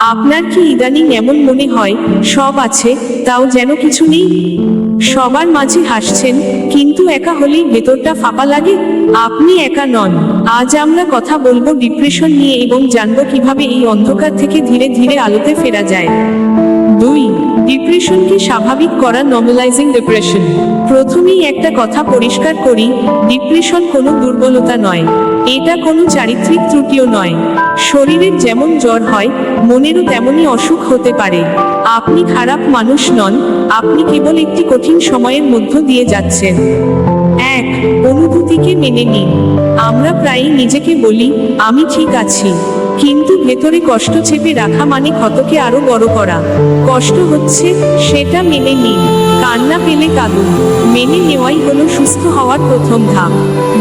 আপনার কি ইদানিং এমন মনে হয়, সব আছে, তাও যেন কিছু নেই? সবার মাঝে হাসছেন, কিন্তু একা হলেই ভেতরটা ফাঁপা লাগে? আপনি একা নন। আজ আমরা কথা বলব ডিপ্রেশন নিয়ে এবং জানব কীভাবে এই অন্ধকার থেকে ধীরে ধীরে আলোতে ফেরা যায়। দুই ডিপ্রেশনকে স্বাভাবিক করা নর্মালাইজিং ডিপ্রেশন প্রথমেই একটা কথা পরিষ্কার করি ডিপ্রেশন কোনো দুর্বলতা নয়। এটা কোনো চারিত্রিক ত্রুটিও নয়। শরীরের যেমন জ্বর হয়, মনেরও তেমনই অসুখ হতে পারে। আপনি খারাপ মানুষ নন, আপনি কেবল একটি কঠিন সময়ের মধ্য দিয়ে যাচ্ছেন। এক, অনুভূতিকে মেনে নিন। আমরা প্রায়ই নিজেকে বলি, আমি ঠিক আছি। কিন্তু ভেতরে কষ্ট চেপে রাখা মানে ক্ষতকে আরও বড় করা। কষ্ট হচ্ছে সেটা মেনে নিন, কান্না পেলে কাঁদুন, মেনে নেওয়াই হলো সুস্থ হওয়ার প্রথম ধাপ।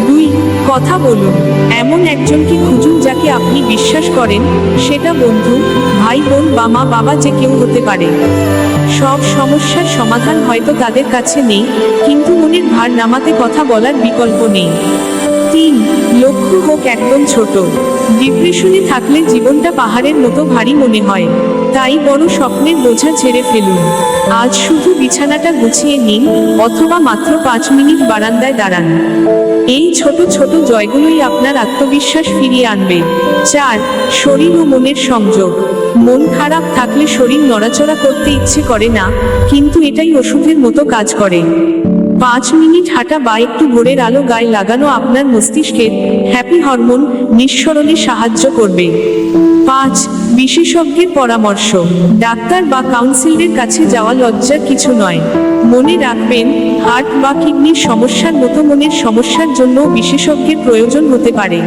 দুই, কথা বলুন, এমন একজনকে খুঁজুন যাকে আপনি বিশ্বাস করেন, সেটা বন্ধু ভাই বোন বা মা বাবা যে কেউ হতে পারে। সব সমস্যার সমাধান হয়তো তাদের কাছে নেই, কিন্তু মনের ভার নামাতে কথা বলার বিকল্প নেই। তিন, লক্ষ্য হোক একদম ছোট। ডিপ্রেশনে থাকলে জীবনটা পাহাড়ের মতো ভারী মনে হয়। তাই বড় স্বপ্নের বোঝা ছেড়ে ফেলুন। আজ শুধু বিছানাটা গুছিয়ে নিন অথবা মাত্র পাঁচ মিনিট বারান্দায় দাঁড়ান। এই ছোট ছোট জয়গুলোই আপনার আত্মবিশ্বাস ফিরিয়ে আনবে। চার, শরীর ও মনের সংযোগ। মন খারাপ থাকলে শরীর নড়াচড়া করতে ইচ্ছে করে না, কিন্তু এটাই ওষুধের মতো কাজ করে। পাঁচ মিনিট হাঁটা বা একটু ভোরের আলো গায়ে লাগানো আপনার মস্তিষ্কের হ্যাপি হরমোন নিঃসরণে সাহায্য করবে। পাঁচ, বিশেষজ্ঞের পরামর্শ। ডাক্তার বা কাউন্সিলের কাছে যাওয়া লজ্জার কিছু নয়। মনে রাখবেন হার্ট বা কিডনির সমস্যার মতো মনের সমস্যার জন্য বিশেষজ্ঞের প্রয়োজন হতে পারে।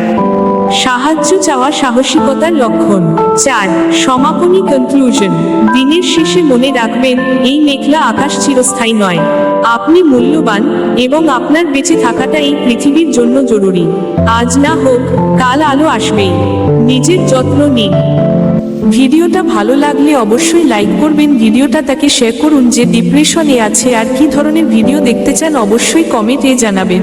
সাহায্য চাওয়া সাহসিকতার লক্ষণ। চার, সমাপনী কনক্লুশন দিনের শেষে মনে রাখবেন, এই মেঘলা আকাশ চিরস্থায়ী নয়। আপনি মূল্যবান এবং আপনার বেঁচে থাকাটা এই পৃথিবীর জন্য জরুরি। আজ না হোক, কাল আলো আসবেই নিজের যত্ন নিন। ভিডিওটা ভালো লাগলে অবশ্যই লাইক করবেন। ভিডিওটা তাকে শেয়ার করুন যে ডিপ্রেশনে আছে আর কি ধরনের ভিডিও দেখতে চান অবশ্যই কমেন্টে জানাবেন।